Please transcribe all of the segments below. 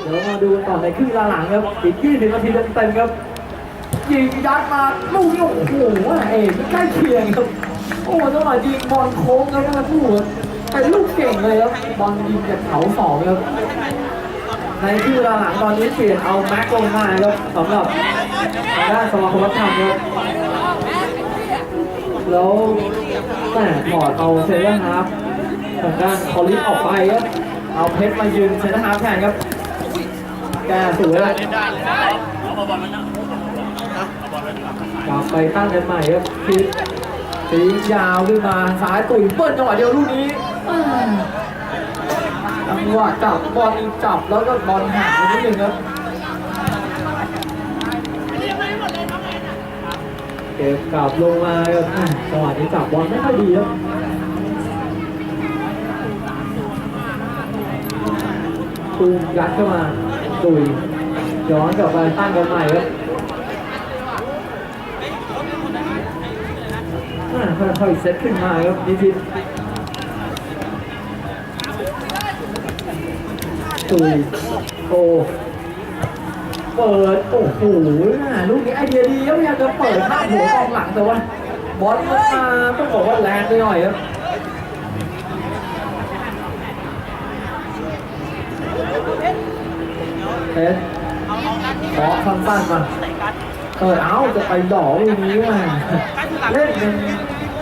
เดี๋ยวมาดูกันต่อในครึ่งเวลาหลังครับอีก20นาทีเต็มๆครับ ยิงยัดมาลูกนี้โอ้โหเอกใกล้เคียงครับ โอ้จังหวะยิงบอลโค้งครับทั้งคู่ครับเป็นลูกเก่งเลยครับบอลยิงจากเขาสองครับในที่เวลาหลังตอนนี้เปลี่ยนเอาแม็กลงมาครับสำหรับทางด้านสมาคมวัฒนธรรมครับแล้วแหม่ถอดเอาเซเตอร์ฮาร์ฟทางด้านคอลิสออกไปครับเอาเพชรมายืนเซเตอร์ฮาร์ฟแทนครับ แกสวยครับกลับไปตั้งกันใหม่ครับคิดตียาวขึ้นมาซ้ายตุ๋ยเปิ้ลจังหวะเดียวลูกนี้จังหวะจับบอลจับแล้วก็บอลห่างไปนิดนึงครับเก็บกลับลงมาครับจังหวะนี้จับบอลไม่ค่อยดีครับตูมยัดเข้ามา ตุยย้อนกลับไปตั้งกันใหม่ครับค่อยๆเซตขึ้นมาครับนิทิตตุยโอเปิดโอ้โหนะลูกนี้ไอเดียดีครับพยายามจะเปิดข้ามหัวกองหลังแต่ว่าบอลมาต้องบอกว่าแรงไปหน่อยครับ เอ็ดขอสั้นๆมาเออเอาจะไปดอกลูกนี้ว่าเล่นมัน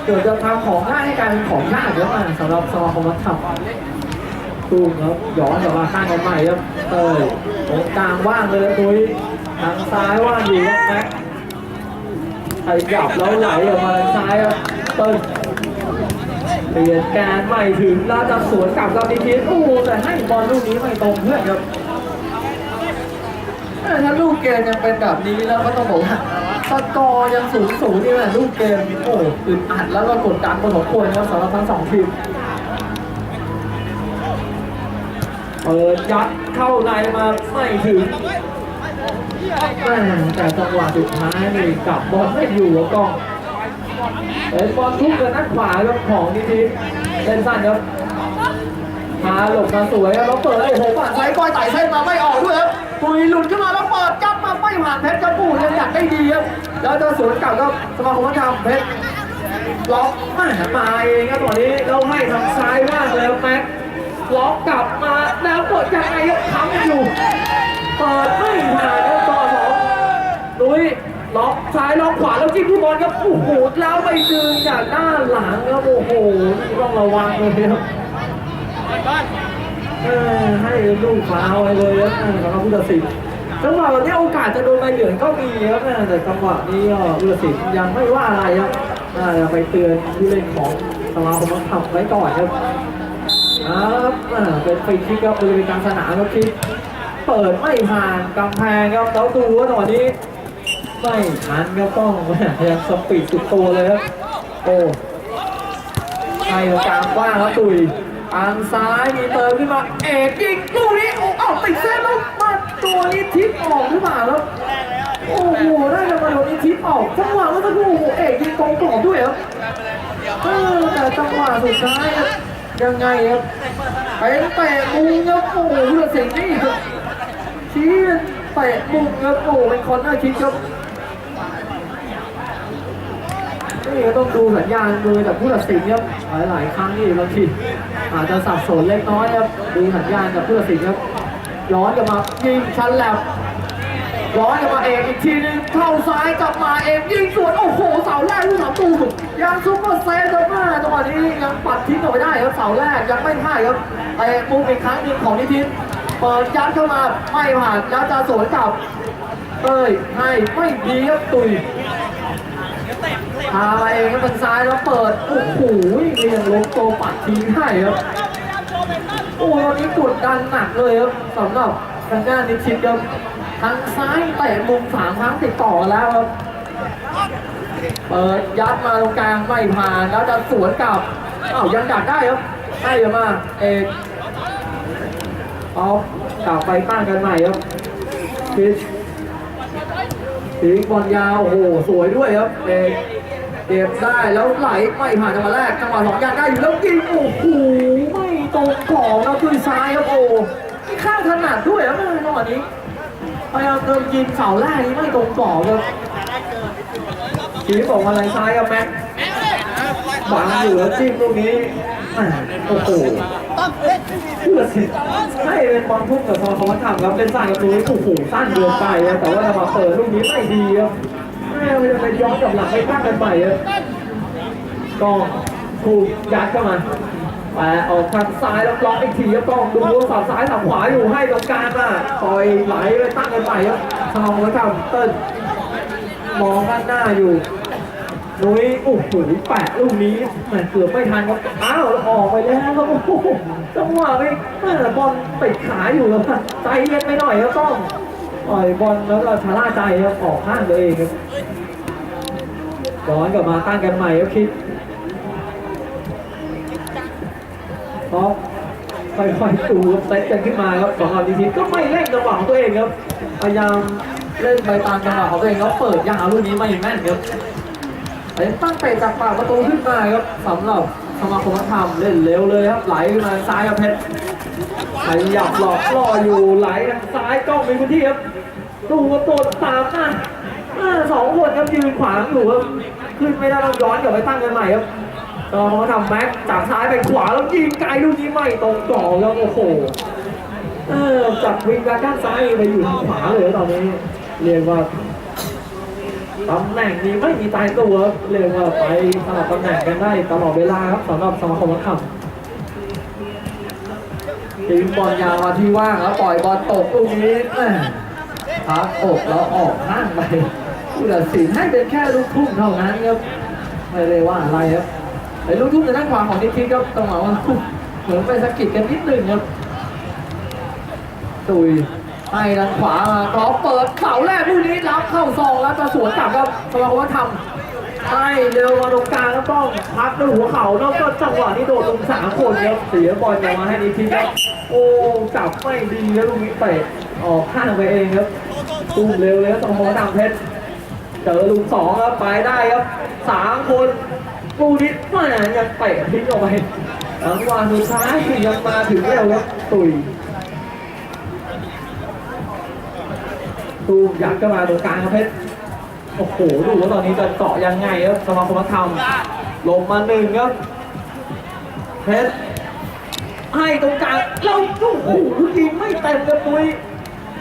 เกิดจะทำของง่ายให้กลายเป็นของยากเยอะมากสำหรับสมาคมวัฒนธรรมตูมครับย้อนกลับมาข้างกันใหม่ครับเต้ยตรงกลางว่างเลยล้วตุ้ยทางซ้ายว่างอยู่ครับแม็กขยับแล้วไหลออกมาทางซ้ายครับเต้ยเปลี่ยนการใหม่ถึงแล้วจะสวนกลับกับดีทีโอ้แต่ให้บอลลูกนี้ไม่ตรงเพื่อนครับ กเกมยังเป็นแบบนี้แล้วก็ต้องบอกว่าสกอร์ยังสูงสูงนี่แหละลูกเกมโอ้อึดอัดแล้วก็กดดันพอสมควรครับสำหรับทั้งสองทีมเปิดยัดเข้าในมาไม่ถึงแต่จังหวะสุดท้ายนี่กลับบอลไม่อยู่กับกล้องเป็นบอลทุกกับนักขวาครับของนิติเล่นสั้นครับพาหลบมาสวยแล้วเปิดโอ้โหฝั่งซ้ายก้อยไต่เส้นมาไม่ออกด้วยครับปุยหลุดขึ้นมาแล้วเปิด จับมาไม่ผ่านเพชรกระปูยังอยากได้ดีครับแล้วเจะสวนกลับครับสมาคมวัฒนธรรมเพชรล็อกมามาเองครับตอนนี้เราให้ทางซ้ายว่างเลยครับแม็กล็อกกลับมาแล้วกดยังไงครับค้ำอยู่เปิดไม่ผ่านครับต่อสองลุยล็อกซ้ายล็อกขวาแล้วจิ้มที่บอลครับโอ้โหแล้วไปดึงจากด้าหลังครับโอ้โหต้องระวังเลยครับให้ลูกฟ้าวไปเลยครับสำหรับผู้ตัดสิน จังหวะแบบนี้โอกาสจะโดนใบเหลืองก็มีครับแต่จังหวะนี้ก็ผู้ตัดสินยังไม่ว่าอะไรครับน่าจะไปเตือนผู้เล่นของสมาคมนักทำไว้ก่อนครับเอาละครับเป็นไฟรีคิกครับบริเวณกลางสนามครับที่เปิดไม่ผ่านกำแพงครับแล้วดูว่าตอนนี้ไม่ทันครับต้องพยายามสปีดสุดตัวเลยครับโอ้ให้ตรงกลางกว้างครับตุยทางซ้ายมีเติมขึ้นมาเอกยิงลูกนี้โอ้เอาติดเส้นแล้ว ตัวนี้ทิปออกหรือเปล่าครับโอ้โหได้จังหวะตัวนี้ทิปออกจังหวะเมื่อสักครู่เอกยิงตรงกรอบด้วยครับเออแต่จังหวะสุดท้ายครับยังไงครับไปเตะมุมครับโอ้โหเพื่อสิ่งนี้ครับชี้เตะมุมครับโอ้เป็นคอนเนอร์คิกครับนี่ก็ต้องดูสัญญาณดูจากผู้ตัดสินครับหลายๆครั้งนี่บางทีอาจจะสับสนเล็กน้อยครับดูสัญญาณจากผู้ตัดสินครับ ย้อนกลับมายิงชั้นแลบร้อนจะมาเองอีกทีนึงเข้าซ้ายกลับมาเองยิงสวนโอ้โหเสาแรกลูกสาตูมยังซุปเปอร์เซฟครับมาจังหวะนี้ยังปัดทิ้งออกไปได้ครับเสาแรกยังไม่พลาดครับไอ้มุมอีกครั้งหนึ่งของนิทิศเปิดยัดเข้ามาไม่ผ่านแล้วจะสวนกลับเอ้ยให้ไม่ดีครับตุยพาเองครับทางซ้ายแล้วเปิดโอ้โหเรียงลงโตปัดทิ้งให้ครับ โอ้ตอนนี้กดดันหนักเลยครับสำหรับทางด้านนิชิตครับทางซ้ายเตะมุมสามครั้งติดต่อแล้วครับเปิดยัดมาตรงกลางไม่ผ่านแล้วจะสวนกลับอ้าวยังดักได้ครับให้เยอะมากเอกออฟกลับไปตั้งกันใหม่ครับพิชทิ้งบอลยาวโอ้โหสวยด้วยครับเอกเก็บได้แล้วไหลไม่ผ่านจังหวะแรกจังหวะสองยังได้อยู่แล้วยิงโอ้โห ตรงกรอบแล้วคือซ้ายครับโอ้นี่ข้างถนัดด้วยครับจังหวะวะนี้พยายามเติมยิงเสาแรกนี้ไม่ตรงกรอบครับทีบอกมาลายซ้ายครับแม็กบังอยู่แล้วจิ้มลูกนี้โอ้โหเพื่อสิให้เป็นบอลพุ่งกับพอเขาทำครับเป็นสายกับตัวนี้โอ้โหสั้นเกินไปแต่ว่ามาเปิดลูกนี้ไม่ดีครับแม่ไปย้อนกับหลังไปตั้งกันใหม่ครับก็ถูกยัดเข้ามา แปออกทางซ้ายแล้วล็อกอีกทีครับกล้องดูสับซ้ายสับขวาอยู่ให้ตรงกลางอะปล่อยไหลไปตั้งกันไปครับทองแล้วครับเติ้ลมองด้านหน้าอยู่นุ้ยโอ้โหแปะลูกนี้แหมเกือบไม่ทันครับอ้าวออกไปแล้วครับโอ้โหจังหวะไม่แม่บอลติดขาอยู่ครับใจเย็นไปหน่อยครับก้องปล่อยบอลแล้วก็ชะล่าใจครับออกข้างตัวเองครับย้อนกลับมาตั้งกันใหม่ครับคิด เพราะค่อยๆตูเซตกันขึ้นมาครับสองอันดีทีก็ไม่เล่นจังหวะของตัวเองครับ พยายามเล่นไปตามจังหวะของตัวเองแล้วเปิดยาวลูกนี้ไม่แม่นครับเป็นตั้งเตะจากปากประตูขึ้นมาครับสำหรับสมาคมธรรมเล่นเร็วเลยครับไหลมาซ้ายครับเพชรขยับหลอกล่ออยู่ไหลทางซ้ายกล้องมีพื้นที่ครับดูว่าตัวตามน้าหน้าสองคนครับยืนขวางอยู่ครับขึ้นไม่ได้ต้องย้อนกลับไปตั้งกันใหม่ครับ ตอนเขาทำแม็กจากซ้ายไปขวาแล้วยิงไกลลูกนี้ไม่ตรงกรอบแล้วโอ้โหเออจากวิงการด้านซ้ายไปอยู่ทางขวาเลยตอนนี้ เรียกว่าตำแหน่งนี้ไม่มีตายตัวครับเรียกว่าไปสลับตำแหน่งกันได้ตลอดเวลาครับสำหรับสมาคมนักขับทีมบอลยาวมาที่ว่างแล้วปล่อยบอลตกลูกนี้พักอกแล้วออกข้างไปผู้ตัดสินให้เป็นแค่ลูกทุ่งเท่านั้นครับไม่ได้ว่าอะไรครับ ไอ้ลูกทุ่งในด้านขวาของนิคิครับจังหวะว่าเหมือนไปสะกิดกันนิดหนึ่งครับตุยให้ด้านขวามาก็เปิดเสาแรกลูกนี้รับเข้าซองแล้วจะสวนกลับครับสมาคมว่าทำให้เร็วมาตรงกลางแล้วต้องพักด้วยหัวเข่าแล้วก็จังหวะนี้โดดลงสามคนครับเสียบอลกลับมาให้นิคิครับโอ้จับไม่ดีแล้วลูกนี้เตะออกข้างไปเองครับตุ้มเร็วเลยครับสมาคมว่าทำเพชรเจอลุงสองครับไปได้ครับสามคน กูนิดม่ยังเตะทิ้งออกไปจังหวะสุดท้ายยังมาถึงเร็วครับตุยตูมยัดเข้ามาตรงกลางครับเพชรโอ้โหดูว่าตอนนี้จะเกาะยังไงครับสมาคมธรรมลงมาหนึ่งครับเพชรให้ตรงกลางเราโอ้โหยิงไม่เต็มครับตุย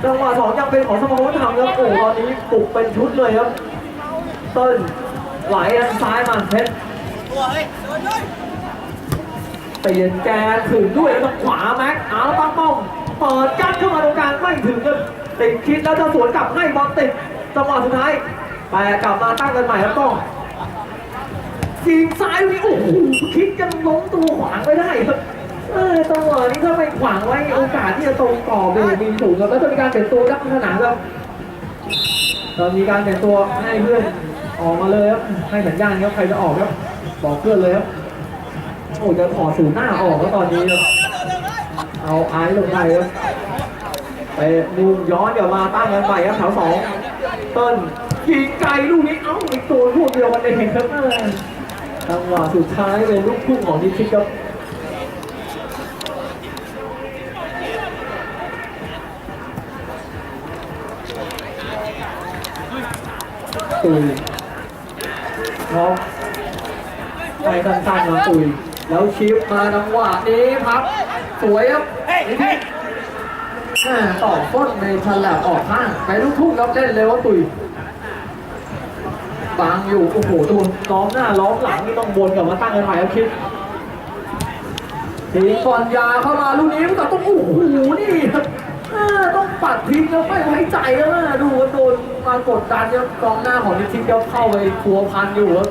จังหวะสองยังเป็นของสมองทำครับโอ้ตอนนี้ปลุกเป็นชุดเลยครับเต้นไหลทางซ้ายมาเพชร เปลี่ยนแกถึงด้วยแล้วทางขวาแม็กเอาแล้วตั้งป้อมเปิดยัดเข้ามาตรงกลางไม่ถึงครับติดคิดแล้วจะสวนกลับให้บอลติดจังหวะสุดท้ายแปกลับมาตั้งกันใหม่ครับต้องยิงซ้ายนี่โอ้โหคิดกันล้มตัวขวางไม่ได้ครับเออจังหวะนี้ถ้าไปขวางไว้โอกาสที่จะตรงกรอบเลยมีสูงครับแล้วจะมีการเปลี่ยนตัวรับสนามครับตอนมีการแต่งตัวให้เพื่อนออกมาเลยครับให้สัญญาณครับใครจะออกครับ บอกเพื่อนเลยครับโอ้จะถอดสูหน้าออกแล้วตอนนี้ครับเอาไอ้ลงไปครับไปมุมย้อนเดี๋ยวมาตั้งกันใหม่ครับแถวสองต้นยิงไกลลูกนี้เอ้าอีกตัวลูกเดียวมันเองครับจังหวะสุดท้ายเป็นลูกพุ่งของนิชิตครับตุยน้อง ไปสั้นๆมาตุยแล้วชิปมาจังหวะนี้พับ สวยครับนิชิตแม่ต่อต้นในฉลับออกข้างไปลูกทุ่งครับเล่นเลยว่าตุยบางอยู่ โอ้โหตัวล้อมหน้าล้อมหลังนี่ต้องบนกลับมาตั้งกันใหม่ครับคิดทีก่อนยาเข้ามาลูกนี้แต่ต้องโอ้โหนี่ครับแม่ต้องปัดทิ้งแล้วไม่ไว้ใจแล้วนะดูว่าโดนมากดดันครับกองหน้าของนิชิตก็เข้าไปทัวพันอยู่ครับ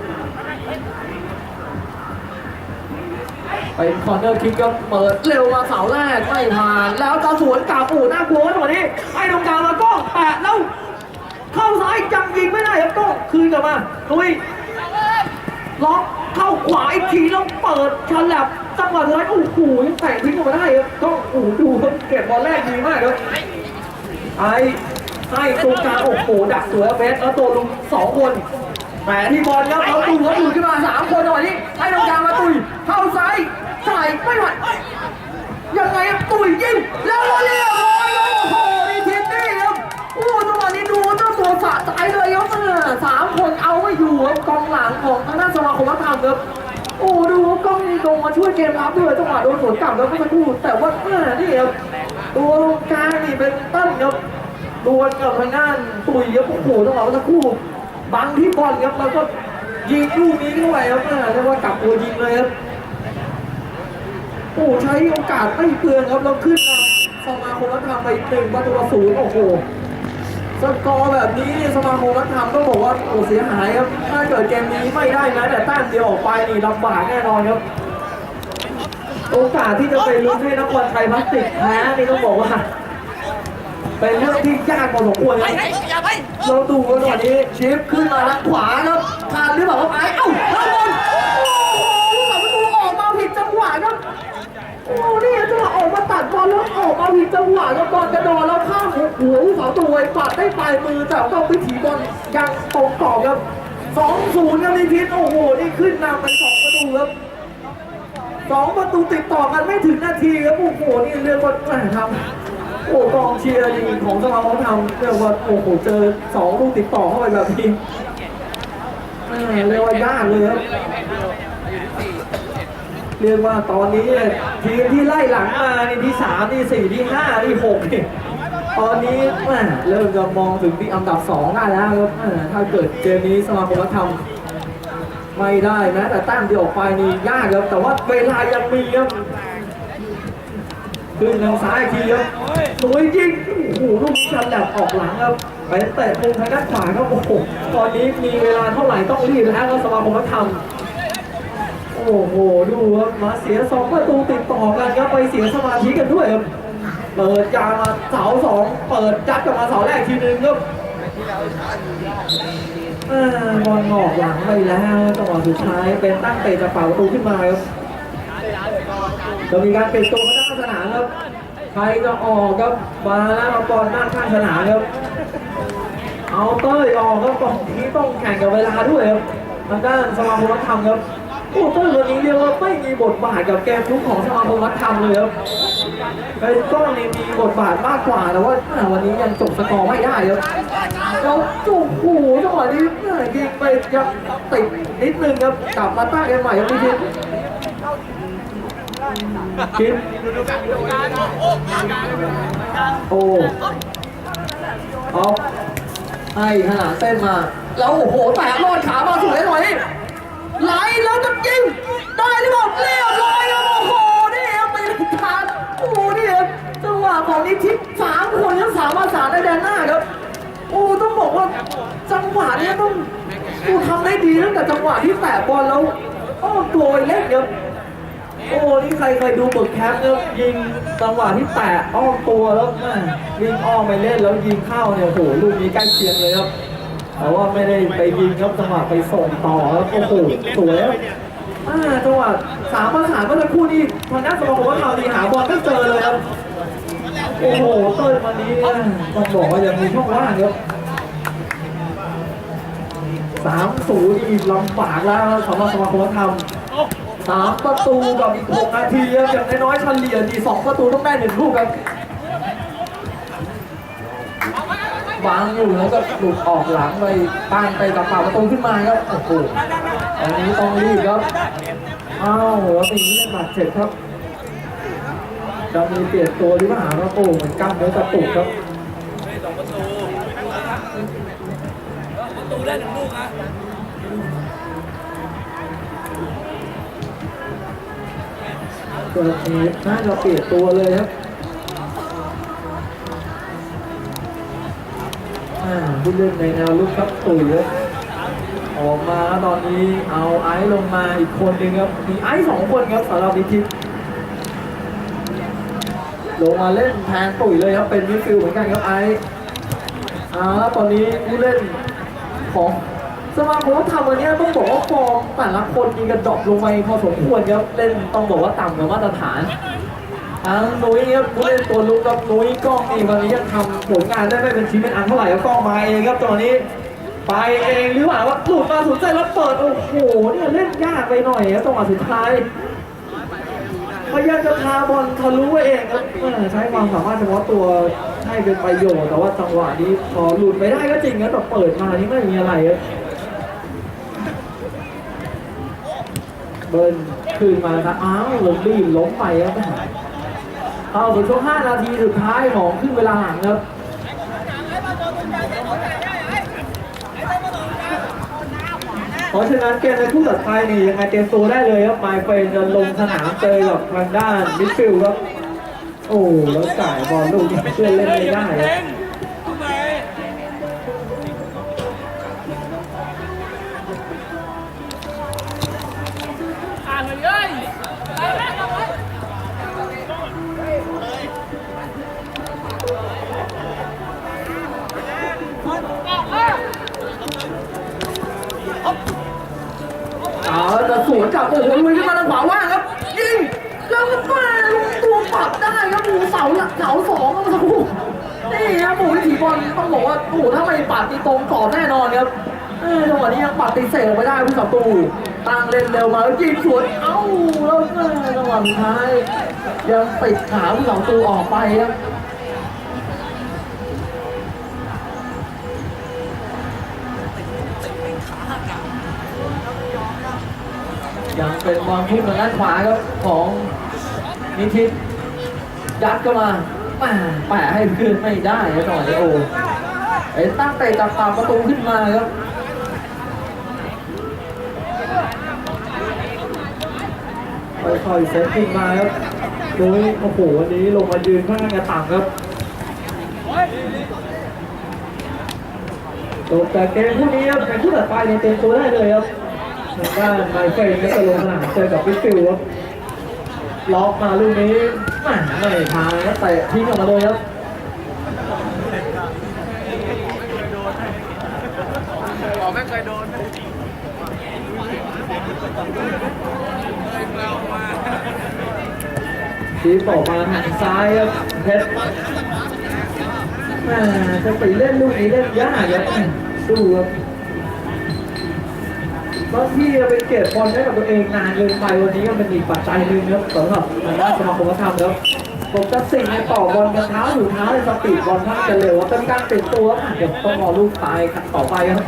ไปคอร์เนอร์คิกก็เปิดเร็วมาเสาแรกไม่ผ่าน แล้วจะสวนกลับโอ้น่ากลัวจังหวะนี้ให้ตรงกลางมาก็แปะแล้วเข้าซ้ายจังยิงไม่ได้ครับก็คืนกลับมาลุยล็อกเข้าขวาอีกทีแล้วเปิดฉลับจังหวะท้ายโอ้โหยังแตะทิ้งออกมาได้ครับก็โอ้โหดูเก็บบอลแรกดีมากครับไอ้ให้ตรงกลางโอ้โหดักสวยเบสแล้วตัวลุงสองคนแหมที่บอลครับเขาดูเขาดูขึ้นมาสามคนจังหวะนี้ให้ตรงกลางมาตุยเข้าซ้าย ใส่ไม่ไหวยังไงตุ๋ยยิงแล้วเราเรียบร้อยโอ้โหดีทิตตี้ครับโอ้จังหวะนี้ดูเจ้าตัวสะใจเลยครับเออสามคนเอาไม่อยู่กองหลังของทางด้านสมาคมวัฒนธรรมครับโอ้ดูกล้องนี่ลงมาช่วยเกมรับด้วยจังหวะโดนสวนกลับแล้วก็จะพูดแต่ว่าเออนี่ครับตัวลงกลางนี่เป็นตั้นครับดวลกับทางด้านตุ๋ยครับโอ้โหจังหวะทั้งคู่บังที่บอลครับแล้วก็ยิงลูกนี้เข้าไปครับเออเรียกว่ากลับตัวยิงเลยครับ โอ้ใช้โอกาสไม่เปลืองครับแล้วขึ้นมาสมาคมรัฐธรรมไปหนึ่งประตูต่อศูนย์โอ้โหสกอร์แบบนี้เนี่ยสมาคมรัฐธรรมต้องบอกว่าโอ้เสียหายครับถ้าเกิดเกมนี้ไม่ได้นะแต่แต้มเดียวออกไปนี่ลำบากแน่นอนครับโอกาสที่จะไปลุ้นให้นักบอลไทยพลาสติกแพ้นี่ต้องบอกว่าเป็นเรื่องที่ยากพอสมควรครับอย่าไปเราดูกันหน่อยนี้ชิปขึ้นมาทางขวาครับทานหรือเปล่าครับไอ้เอ้าแล้วบอลโอ้โหลูกประตูออกมาผิดจังหวะครับ โอ้นี่จังหวะออกมาตัดบอลแล้วออกมาผิดจังหวะครับบอลกระโดดแล้วข้ามหัวหัวผู้สาวตัวไอ้ปัดได้ปลายมือแต่ก็วิถีบอลยังตรงต่อครับสองศูนย์ครับนี่พิษโอ้โหนี่ขึ้นนำไปสองประตูครับสองประตูติดต่อกันไม่ถึงนาทีครับโอ้โหนี่เรียกว่าแหม่ทำโอ้กองเชียร์ยิงของสมาคมทำเรียกว่าโอ้โหเจอสองลูกติดต่อเข้าไปแบบนี้เรียกว่ายากเลยครับ รียกว่าตอนนี้ทีมที่ไล่หลังมานี่ที่สามที่สี่ที่ห้าที่หกนี่ตอนนี้เริ่มจะมองถึงที่อันดับสองได้แล้วครับถ้าเกิดเกมนี้สมาคมทำไม่ได้แม้แต่แต้มเดียวออกไปนี่ยากครับแต่ว่าเวลายังมีครับขึ้นทางซ้ายอีกทีครับสวยจริงโอ้โหลูกนี้ชันแหลบออกหลังครับไปเตะมุมทางด้านขวาครับโอ้โหตอนนี้มีเวลาเท่าไหร่ต้องรีบแล้วครับสมาคมวัฒนธรรม โอ้โห ดูครับมาเสียสองประตูติดต่อกันครับไปเสียสมาธิกันด้วยครับ เปิดยางมาเสาสองเปิดจัดกลับมาเสาแรกทีนึงครับอบอลงอกหลังไปแล้วจังหวะสุดท้ายเป็นตั้งเตะจากเป่าประตูขึ้นมาครับจะมีการเปลี่ยนตัวมาด้าสนามครับ ใครจะออกครับมาแล้วมาบอลด้าข้างสนามครับ เอาเต้ยออกครับกอนที่ต้องแข่งกับเวลาด้วยครับทางด้านสมาคมวัฒนธรรมครับ โอ้เต้ยวันนี้เรียกว่าไม่มีบทบาทกับเกมลุกของสมาคมวัฒนธรรมเลยครับเป็นก้อนนี่มีบทบาทมากกว่าแต่ว่าวันนี้ยังจบสกอร์ไม่ได้ครับแล้วจุกหูจังหวะนี้ยิงไปยังติดนิดนึงครับกลับมาตั้งกันใหม่ครับพี่ทิพย์คิดโอ้เอาให้ขนาดเต้นมา แล้วโอ้โหแตะลอดขามาสวยหน่อย ไหลแล้วจะยิงได้หรือเปล่าเรียบร้อยโอ้โหนี่ครับไปทานโอ้โหนี่ครับจังหวะของนิทิพสามคนยังสามภารถสารได้แดนหน้าครับโอ้ต้องบอกว่าจังหวะเนี้ต้องดูทำได้ดีตั้งแต่จังหวะที่แตะบอลแล้วอ้อมตัวเล่นครับโอ้นี่ใครเคยดูบทแคปแล้วยิงจังหวะที่แตะอ้อมตัวแล้วแม่วิ่งอ้อมไปเล่นแล้วยิงเข้าเนี่ยโอ้โหลูกนี้ใกล้เคียงเลยครับ แต่ว่าไม่ได้ไปยิงครับจังหวะไปส่งต่อแล้วโอ้โหสวยครับอ่าจังหวะสามประสานเมื่อสักครู่นี้ทางด้านสมองว่าเราดีหาบอลไม่เจอเลยครับโอ้โหเต้ยวันนี้ต้องบอกว่ายังมีช่องว่างครับสามศูนย์อีกลำบากแล้วสำหรับสมาคมวัฒนธรรมสามประตูกับอีกหกนาทีครับอย่างน้อยๆเฉลี่ยดีสองประตูต้องได้หนึ่งลูกครับ วางอยู่แล้วก็หลุดออกหลังไปป้านไปกับเป่าประตูขึ้นมาครับโอ้โหอันนี้ต้องรีบครับอ้าวหัวตีนี้บาดเจ็บครับจะมีเปลี่ยนตัวหรือเปล่าครับโอ้เหมือนกล้ามเนื้อกระตุกครับประตูได้หนึ่งลูกนะเกิดเหตุน่าจะเปลี่ยนตัวเลยครับ อ่าผู้เล่นในแนวลุกครับตุ๋ยออกมาตอนนี้เอาไอซ์ลงมาอีกคนหนึ่งครับ มีไอซ์สองคนครับสำหรับดิจิตลงมาเล่นแทนตุ๋ยเลยครับเป็นมิดฟิลด์เหมือนกันครับไอซ์อ่าแล้วตอนนี้ผู้เล่นของสมาคมทำวันนี้ต้องบอกว่าฟอร์มแต่ละคนมีกระดรอปลงไปพอสมควรครับเล่นต้องบอกว่าต่ำกว่ามาตรฐาน ทางนุ้ยครับผู้เล่นตัวลุกครับนุ้ยกล้องนี่วันนี้ยังทำผลงานได้ไม่เป็นชิ้นเป็นอันเท่าไหร่ครับกล้องมาเองครับตอนนี้ ไปเองหรือเปล่าว่าหลุดมาสุดใจแล้วเปิดโอ้โหเนี่ยเล่นยากไปหน่อยครับจังหวะสุดท้ายพยายามจะพาบอลทะลุเองครับใช้ความสามารถเฉพาะตัวให้เป็นประโยชน์แต่ว่าจังหวะนี้พอหลุดไปได้ก็จริงนะแต่เปิดมานี่ไม่มีอะไรครับเบิร์นคืนมาครับอ้าวลงรีบล้มไปครับ เข้าสู่ช่วง 5 นาทีสุดท้ายของครึ่งเวลาหลังครับเพราะฉะนั้นเกมในคู่ต่อไปนี่ยังไงเตรียมตัวได้เลยครับไมเฟนจะลงสนามเจอกับทางด้านมิดฟิลด์ครับ โอ้แล้วจ่ายบอลลูกนี้เพื่อนเล่นไม่ได้ครับ ตรงกรอบแน่นอนครับเออจังหวะนี้ยังปัดตีเสกออกไปได้ผู้สับตูตั้งเล่นเร็วมาแล้วยิงสวนเอ้าแล้วเออจังหวะสุดท้ายยังปิดขาผู้สับตูออกไปครับยังเป็นบอลพุ่งทางด้านขวาครับของนิทิตยัดเข้ามาแหม่แปะให้เพื่อนไม่ได้ครับจังหวะนี้โอ้ ไอ้ตั้งเตะจากปากประตูขึ้นมาครับค่อยๆเซตขึ้นมาครับโดยโอ้โหวันนี้ลงมายืนข้างกระต่างครับจบแต่เกมคู่นี้ครับในคู่ต่อไปเนี่ยเตรียมตัวได้เลยครับทางด้านไมเคิลก็จะลงสนามเจอกับพิฟิลครับล็อกมาลูกนี้แหม่ไม่ทางครับเตะทิ้งออกมาเลยครับ บอกไม่เคยโดน ทีบออกมาทางซ้ายครับเพชรแม่จะไปเล่นลูกนี้เล่นยากครับสู้ครับบางทีเราไปเก็บบอลได้กับตัวเองนานเกินไปวันนี้ก็เป็นอีกปัจจัยหนึ่งครับสำหรับทางด้านสมาคมวัฒนธรรมครับปกติในต่อบอลกันเท้าอยู่เท้าในสปีดบอลท่านจะเร็วครับเป็นการเปลี่ยนตัวครับเดี๋ยวต้องรอลูกตายต่อไปครับ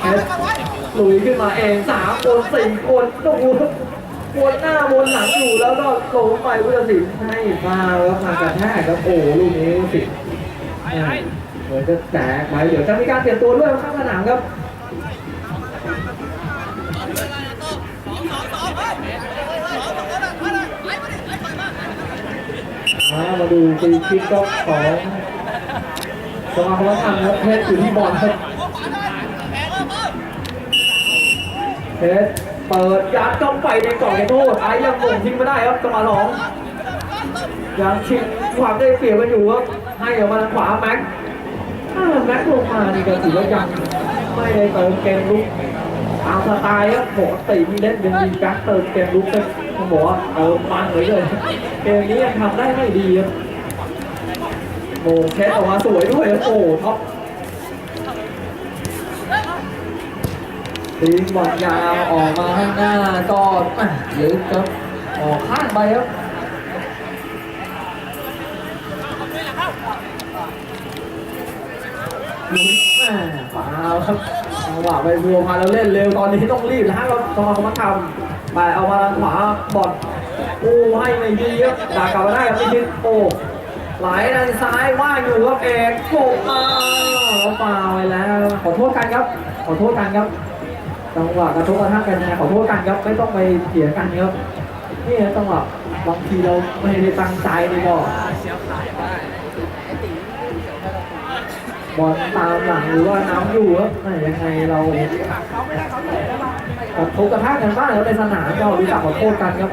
เพชร ลุยขึ้นมาเองสามคนสี่คนต้องวนวนหน้าวนหลังอยู่แล้วก็โลงไปพุทธศิลป์ให้มาแล้วมากระแทกครับโอ้ลูกนี้สิเหมือนจะแตกไปเดี๋ยวจะมีการเปลี่ยนตัวด้วยข้างสนามครับมาดูฟรีคิกก็ของสมาคมวัฒนธรรมครับเพชรอยู่ที่บอลครับ เพชรเปิดยัดจ้องไปในกล่องในโทษไอ้ยังมงทิ้งไม่ได้ครับจังหวะสองยังชิงความได้เปรียบกันอยู่ครับให้ออกมาทางขวาแม็กแม็กลงมานี่ก็ถือว่ายังไม่ได้เติมเกมลุกตามสไตล์ครับปกติมีเล่นเป็นมีแบ็คเติมเกมลุกเป็นต้องบอกว่าเติมมันเลยเลยเกมนี้ยังทำได้ไม่ดีครับโมงเช็ดออกมาสวยด้วยโอ้ท็อป ตีบอลยาวออกมาข้างหน้าก็อะลึกครับออกข้างไปครับลุกอ่าฟาวครับจังหวะไปบัวมาแล้วเล่นเร็วตอนนี้ต้องรีบนะฮะเราต้องมาทำไปเอามาทางขวาบอลโอ้ให้ไม่ดีครับดากลับมาได้ครับพี่ชิดโอ้ไหลด้านซ้ายว่างอยู่ครับเอกโกมาฟาวไปแล้ว ขอโทษกันครับ ขอโทษกันครับ จังหวะกระทบกระทั่งกันนะขอโทษกันครับไม่ต้องไปเสียกันครับนี่นะจังหวะบางทีเราไม่ได้ตั้งใจนี่ก็บอลตามหลังหรือว่าน้ำอยู่ครับไม่ยังไงเรากระทบกระทั่งกันบ้างแล้วในสนามก็รู้จักขอโทษกันครับ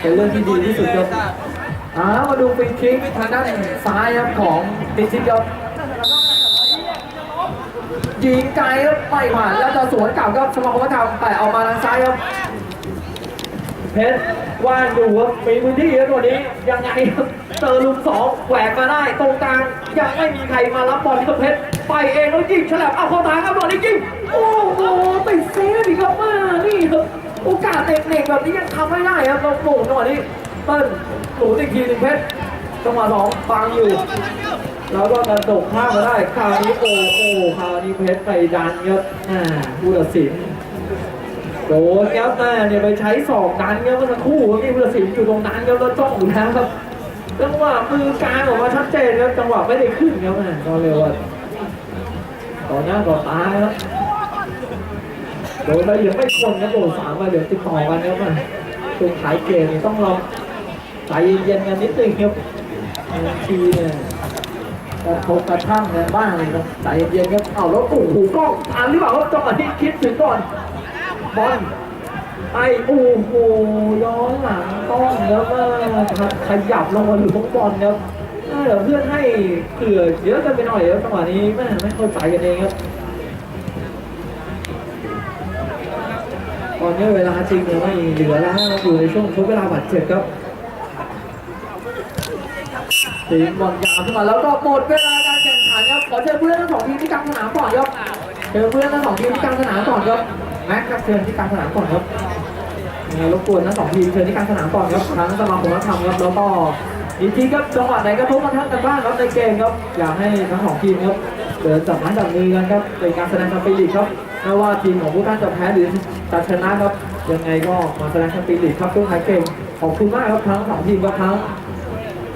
เป็นเรื่องที่ดีที่สุดครับอ่ามาดูฟรีคิกทางด้านซ้ายครับของติชิตครับ ยิงไกลครับไม่ผ่านแล้วจะสวนกลับครับสมาคมวัฒนธรรมแต่เอามาทางซ้ายครับเพชรว่างอยู่ครับมีพื้นที่ครับตัวนี้ยังไงครับเจอลุมสองแหวกมาได้ตรงกลางยังไม่มีใครมารับบอลที่เพชรไปเองแล้วยิงฉลับเอาเข้าทางครับบอลนี้ยิงโอ้โหติดเซฟอีกครับมานี่ครับโอกาสเด็กๆแบบนี้ยังทำไม่ได้ครับเราโหม่งจังหวะนี้เติ้ลหลุดอีกทีหนึงเพชรจังหวะสองฟังอยู่ แล้วก็กระดกข้ามมาได้คราวนี้โอ้โอ้คราวนี้เพชรไปดันครับอ่าผู้ตัดสินโดโดนครับแม่เนี่ยไปใช้ศอกดันครับเมื่อสักครู่ครับนี่ผู้ตัดสินอยู่ตรงนั้นครับแล้วจ้องอยู่แล้วครับจังหวะมือกลางออกมาชัดเจนครับจังหวะไม่ได้ขึ้นครับแม่ก็เร็วอะต่อหน้าต่อตาครับโดนใบเหลือไม่คนครับโดนสามใบเหลืองติดต่อกันครับม่ช่วงท้ายเกมต้องลอใจเย็นๆกันนิดนึงครับบางทีเนี่ย กระทบกระทั่งกันบ้างเลยครับใจเย็นๆครับเอาแล้วโอ้โหกล้องทานหรือเปล่าครับจังหวะที่คิดถึงก่อนบอลไอ้โอ้โหย้อนหลังต้องแล้วก็ขยับลงมาหลุดของบอลครับเดี๋ยวเพื่อนให้เผื่อเยอะกันไปหน่อยครับจังหวะนี้แม่ไม่เข้าใจกันเองครับตอนนี้เวลาจริงเนี่ยไม่เหลือแล้วอยู่ในช่วงทดเวลาบาดเจ็บครับ ตีบอลยาวขึ้นมาแล้วก็หมดเวลาการแข่งขันครับขอเชิญเพื่อนทั้งสองทีมที่กลางสนามก่อนครับเจอเพื่อนทั้งสองทีมที่กลางสนามก่อนครับแม็กครับเชิญที่กลางสนามก่อนครับยังไงรบกวนทั้งสองทีมเชิญที่กลางสนามก่อนครับทั้งสมาคมนักธรรมครับแล้วก็อีกทีครับจังหวะไหนกระทบกระทั่งกันบ้างครับในเกมครับอยากให้ทั้งสองทีมครับเดินจับไม้จับมือกันครับเป็นการแสดงสปิริตครับไม่ว่าทีมของผู้ท่านจะแพ้หรือจะชนะครับยังไงก็มาแสดงสปิริตครับช่วงท้ายเกมขอบคุณมากครับทั้งสองทีมครับทั้ง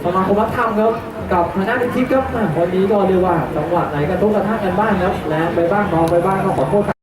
สมาคมวัฒนธรรมครับกับคณะนิติครับวันนี้ก็เรียกว่าจังหวะไหนกระทบกระทั่งกันบ้างครับแรงไปบ้างเบาไปบ้างก็ขอโทษ